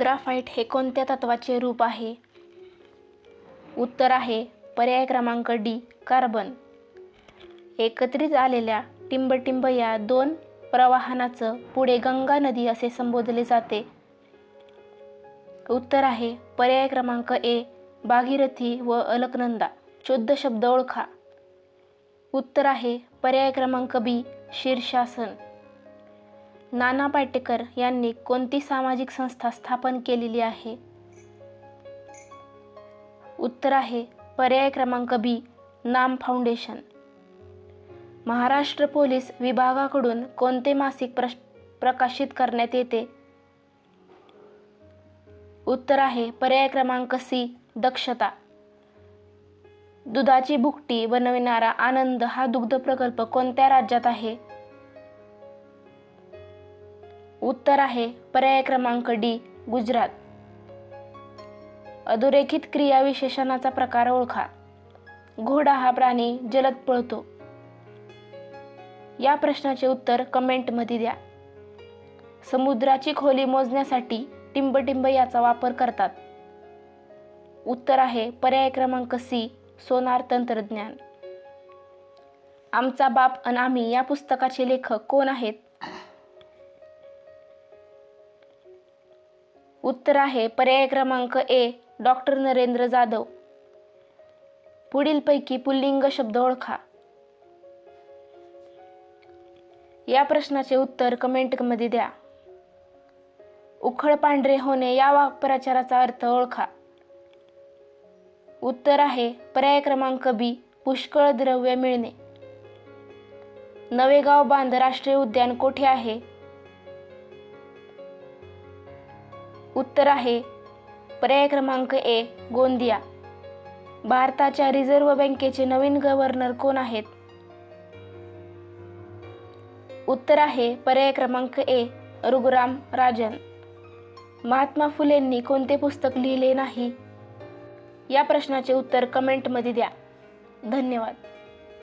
Graphite हे कोणत्या तत्वाचे रूप आहे? उत्तर आहे पर्याय क्रमांक डी कार्बन. एकत्रित आलेल्या टिंबटिंब या दोन प्रवाहनाचं पुढे गंगा नदी असे संबोधले जाते. उत्तर आहे पर्याय क्रमांक ए भागीरथी व अलकनंदा. शुद्ध शब्द ओळखा. उत्तर आहे पर्याय क्रमांक बी शीर्षासन. नाना पाटेकर यांनी कोणती सामाजिक संस्था स्थापन केलेली आहे? उत्तर आहे पर्याय क्रमांक बी नाम फाउंडेशन. महाराष्ट्र पोलीस विभागाकडून कोणते मासिक प्रश प्रकाशित करण्यात येते? उत्तर आहे पर्याय क्रमांक सी दक्षता. दुधाची भुकटी बनविणारा आनंद हा दुग्ध प्रकल्प कोणत्या राज्यात आहे? उत्तर आहे पर्याय क्रमांक डी गुजरात. अधोरेखित क्रियाविशेषणाचा प्रकार ओळखा. घोडा हा प्राणी जलद पळतो. या प्रश्नाचे उत्तर कमेंटमध्ये द्या. समुद्राची खोली मोजण्यासाठी टिंबटिंब याचा वापर करतात. उत्तर आहे पर्याय क्रमांक सी सोनार तंत्रज्ञान. आमचा बाप अन आम्ही या पुस्तकाचे लेखक कोण आहेत? उत्तर आहे पर्याय क्रमांक ए डॉक्टर नरेंद्र जाधव. पुढीलपैकी पुल्लिंग शब्द ओळखा. या प्रश्नाचे उत्तर कमेंटमध्ये द्या. उखळ पांढरे होणे या वाक्प्रचाराचा अर्थ ओळखा. उत्तर आहे पर्याय क्रमांक बी पुष्कळ द्रव्य मिळणे. नवेगाव बांध राष्ट्रीय उद्यान कोठे आहे? उत्तर आहे. पर्याय क्रमांक ए गोंदिया. भारताच्या रिझर्व्ह बँकेचे नवीन गव्हर्नर कोण आहेत? उत्तर आहे पर्याय क्रमांक ए रघुराम राजन. महात्मा फुलेंनी कोणते पुस्तक लिहिले नाही? या प्रश्नाचे उत्तर कमेंटमध्ये द्या. धन्यवाद.